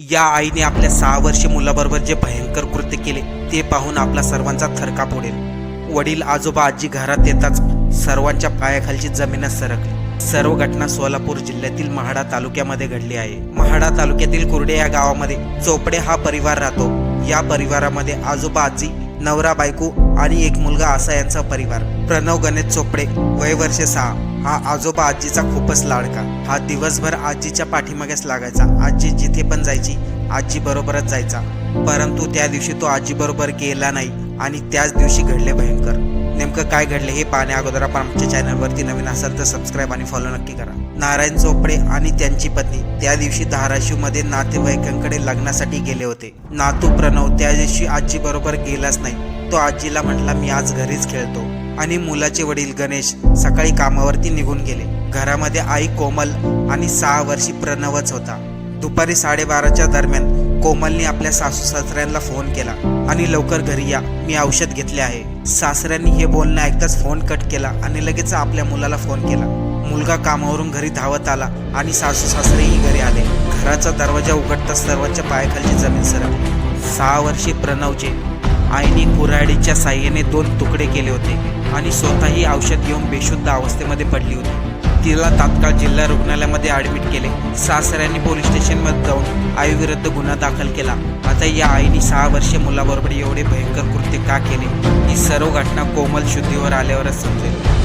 या आईने आपल्या सहा वर्षीय मुलाबरोबर जे भयंकर कृत्य केले ते पाहून आपला सर्वांचा थरका पोडेल वडील आजोबा आजी घरात येताच सर्वांच्या पायाखालची जमीनच सरकली. सर्व घटना सोलापूर जिल्ह्यातील महाडा तालुक्यामध्ये घडली आहे. महाडा तालुक्यातील कुर्डे या गावामध्ये चोपडे हा परिवार राहतो. या परिवारामध्ये आजोबा आजी नवरा बायको आणि एक मुलगा असा यांचा परिवार. प्रणव गणेश चोपडे वय वर्ष सहा. हा आजोबा आजीचा खूपच लाडका. हा दिवसभर आजीच्या पाठीमागेच लागायचा. आजी जिथे पण जायची आजी बरोबरच जायचा. परंतु त्या दिवशी तो आजी बरोबर गेला नाही आणि त्याच दिवशी घडले भयंकर. नेमकं काय घडले हे पाहण्या अगोदर आपण आमच्या चॅनलवरती नवीन असाल तर सबस्क्राईब आणि फॉलो नक्की करा. नारायण चोपडे आणि त्यांची पत्नी त्या दिवशी धाराशिवमध्ये नातेवाईकांकडे लग्नासाठी गेले होते. नातू प्रणव त्या दिवशी आजी बरोबर गेलाच नाही. तो आजीला म्हटला मी आज घरीच खेळतो. आणि मुलाचे वडील गणेश सकाळी कामावरती निघून गेले. घरामध्ये आई कोमल आणि सहा वर्षी प्रणवच होता. दुपारी साडेबाराच्या दरम्यान कोमलने आपल्या सासू सासऱ्यांना फोन केला. आणि लवकर घरी या. मी औषध घेतले आहे. सासऱ्यांनी हे बोलणं ऐकताच फोन कट केला आणि लगेच आपल्या मुलाला फोन केला. मुलगा कामावरून घरी धावत आला आणि सासू सासरेही घरी आले. घराचा दरवाजा उघडताच सर्वांच्या पायाखालची जमीन सरकली. सहा वर्षी प्रणवचे आईने कुऱ्हाडीच्या साह्याने दोन तुकडे केले होते आणि स्वतःही औषध घेऊन बेशुद्ध अवस्थेमध्ये पडली होती. तिला तात्काळ जिल्हा रुग्णालयामध्ये ऍडमिट केले. सासऱ्यांनी पोलीस स्टेशनमध्ये आईविरुद्ध गुन्हा दाखल केला. आता या आईने सहा वर्षे मुलाबरोबर एवढे भयंकर कृत्य का केले? ही सर्व घटना कोमल शुद्धीवर आल्यावरच समजेल.